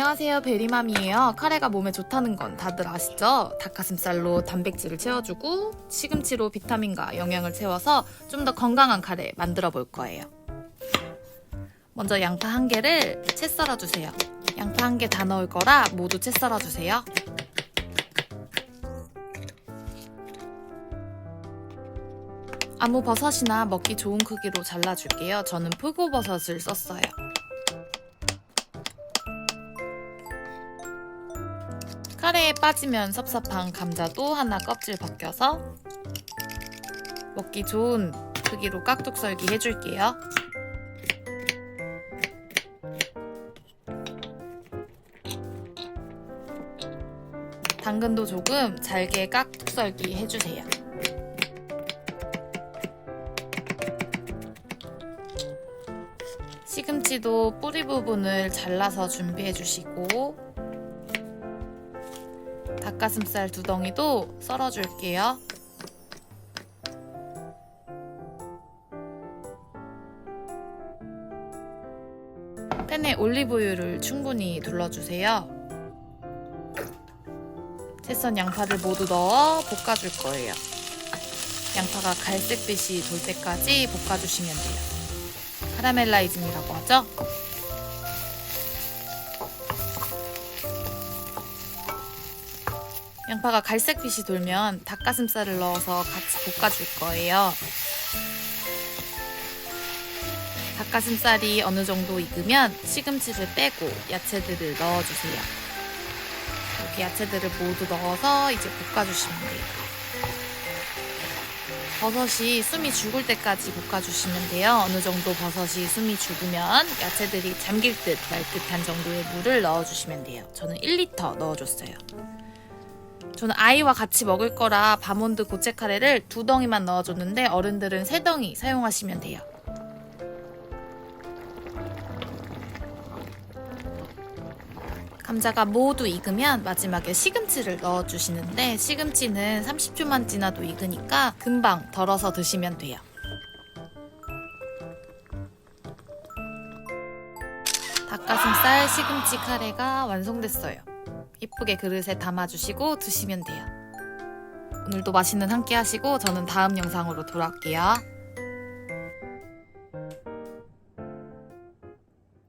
안녕하세요. 베리맘이에요. 카레가 몸에 좋다는 건 다들 아시죠? 닭가슴살로 단백질을 채워주고 시금치로 비타민과 영양을 채워서 좀 더 건강한 카레 만들어 볼 거예요. 먼저 양파 한 개를 채 썰어주세요. 양파 한 개 다 넣을 거라 모두 채 썰어주세요. 아무 버섯이나 먹기 좋은 크기로 잘라줄게요. 저는 표고버섯을 썼어요 카레에 빠지면 섭섭한 감자도 하나 껍질 벗겨서 먹기 좋은 크기로 깍둑 썰기 해줄게요. 당근도 조금 잘게 깍둑 썰기 해주세요. 시금치도 뿌리 부분을 잘라서 준비해 주시고 닭가슴살 두 덩이도 썰어줄게요. 팬에 올리브유를 충분히 둘러주세요. 채썬 양파를 모두 넣어 볶아줄 거예요. 양파가 갈색빛이 돌 때까지 볶아주시면 돼요. 카라멜라이징이라고 하죠? 양파가 갈색빛이 돌면 닭가슴살을 넣어서 같이 볶아줄 거예요. 닭가슴살이 어느 정도 익으면 시금치를 빼고 야채들을 넣어주세요. 이렇게 야채들을 모두 넣어서 이제 볶아주시면 돼요. 버섯이 숨이 죽을 때까지 볶아주시면 돼요. 어느 정도 버섯이 숨이 죽으면 야채들이 잠길 듯 말 듯한 정도의 물을 넣어주시면 돼요. 저는 1리터 넣어줬어요. 저는 아이와 같이 먹을 거라 바몬드 고체 카레를 두 덩이만 넣어줬는데 어른들은 세 덩이 사용하시면 돼요. 감자가 모두 익으면 마지막에 시금치를 넣어주시는데 시금치는 30초만 지나도 익으니까 금방 덜어서 드시면 돼요. 닭가슴살 시금치 카레가 완성됐어요. 이쁘게 그릇에 담아주시고 드시면 돼요. 오늘도 맛있는 한 끼 하시고 저는 다음 영상으로 돌아올게요.